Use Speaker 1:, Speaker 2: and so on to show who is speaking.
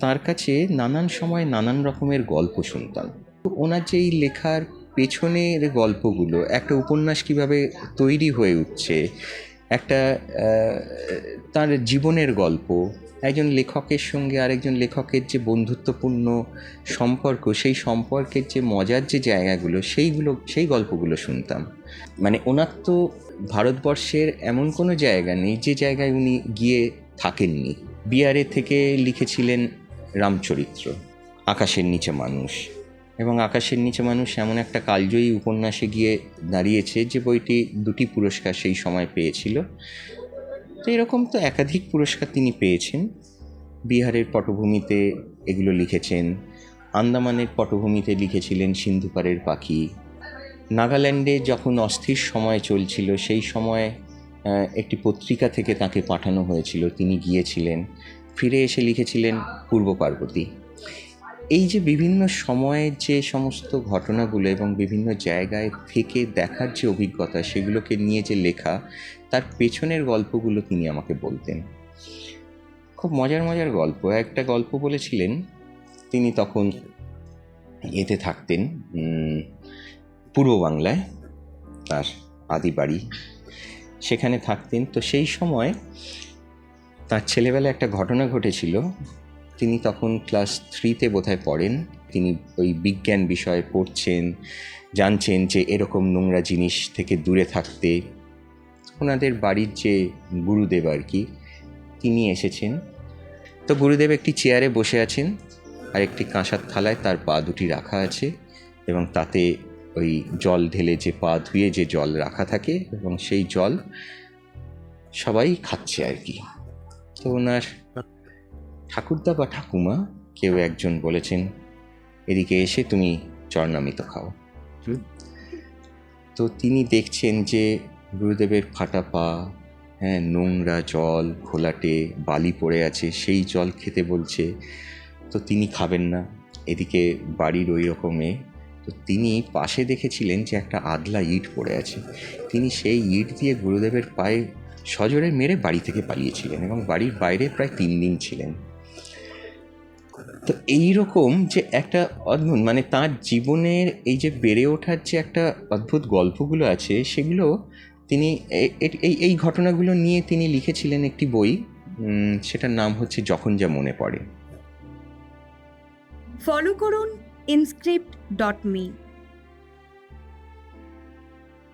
Speaker 1: তার কাছে নানান সময় নানান রকমের গল্প শুনতাম। তো ওনার যে এই লেখার পেছনের গল্পগুলো, একটা উপন্যাস কীভাবে তৈরি হয়ে উঠছে, একটা তার জীবনের গল্প, একজন লেখকের সঙ্গে আরেকজন লেখকের যে বন্ধুত্বপূর্ণ সম্পর্ক, সেই সম্পর্কের যে মজার যে জায়গাগুলো, সেইগুলো, সেই গল্পগুলো শুনতাম। মানে ওনার তো ভারতবর্ষের এমন কোনো জায়গা নেই যে জায়গায় উনি গিয়ে থাকেননি। বিহারে থেকে লিখেছিলেন রামচরিত্র। আকাশের নিচে মানুষ। এবং আকাশের নিচে মানুষ এমন একটা কালজয়ী উপন্যাসে গিয়ে দাঁড়িয়েছে যে বইটি দুটি পুরস্কার সেই সময় পেয়েছিল। তো এরকম তো একাধিক পুরস্কার তিনি পেয়েছেন। বিহারের পটভূমিতে এগুলো লিখেছেন, আন্দামানের পটভূমিতে লিখেছিলেন সিন্ধুপাড়ের পাখি। নাগাল্যান্ডে যখন অস্থির সময় চলছিল, সেই সময় একটি পত্রিকা থেকে তাকে পাঠানো হয়েছিল। তিনি গিয়েছিলেন ফিরে এসে লিখেছিলেন পূর্ব পার্বতী। এই যে বিভিন্ন সময়ের যে সমস্ত ঘটনাগুলো এবং বিভিন্ন জায়গায় থেকে দেখার যে অভিজ্ঞতা, সেগুলোকে নিয়ে যে লেখা, তার পেছনের গল্পগুলো তিনি আমাকে বলতেন। খুব মজার মজার গল্প। একটা গল্প বলেছিলেন, তিনি তখন এতে থাকতেন পূর্ব বাংলায়, তার আদি বাড়ি। সেখানে থাকতেন। তো সেই সময় তার ছেলেবেলায় একটা ঘটনা ঘটেছিল। তিনি তখন ক্লাস থ্রিতে বোধহয় পড়েন। তিনি ওই বিজ্ঞান বিষয়ে পড়ছেন, জানছেন যে এরকম নোংরা জিনিস থেকে দূরে থাকতে ওনাদের বাড়ির যে গুরুদেব আর কি, তিনি এসেছেন। তো গুরুদেব একটি চেয়ারে বসে আছেন আর একটি কাঁসার থালায় তার পা দুটি রাখা আছে এবং তাতে ওই জল ঢেলে যে পা ধুয়ে যে জল রাখা থাকে এবং সেই জল সবাই খাচ্ছে আর কি। তো ওনার ঠাকুরদা বা ঠাকুমা কেউ একজন বলেছেন এদিকে এসে তুমি চরণামিত খাও। তো তিনি দেখছেন যে গুরুদেবের ফাটা পা হ্যাঁ নোংরা জল ঘোলাটে বালি পড়ে আছে সেই জল খেতে বলছে তো তিনি খাবেন না এদিকে বাড়ির ওই রকমে। তো তিনি পাশে দেখেছিলেন যে একটা আদলা ইট পড়ে আছে। তিনি সেই ইট দিয়ে গুরুদেবের পায়ে সজোরে মেরে বাড়ি থেকে পালিয়েছিলেন এবং বাড়ির বাইরে প্রায় তিন দিন ছিলেন। তো এই রকম যে একটা অদ্ভুত মানে তার জীবনের এই যে বেড়ে ওঠার যে একটা অদ্ভুত গল্পগুলো আছে, সেগুলো তিনি এই এই ঘটনাগুলো নিয়ে তিনি লিখেছিলেন একটি বই সেটার নাম হচ্ছে যখন যা মনে পড়ে।
Speaker 2: ফলো করুন ইনস্ক্রিপ্ট ডট মি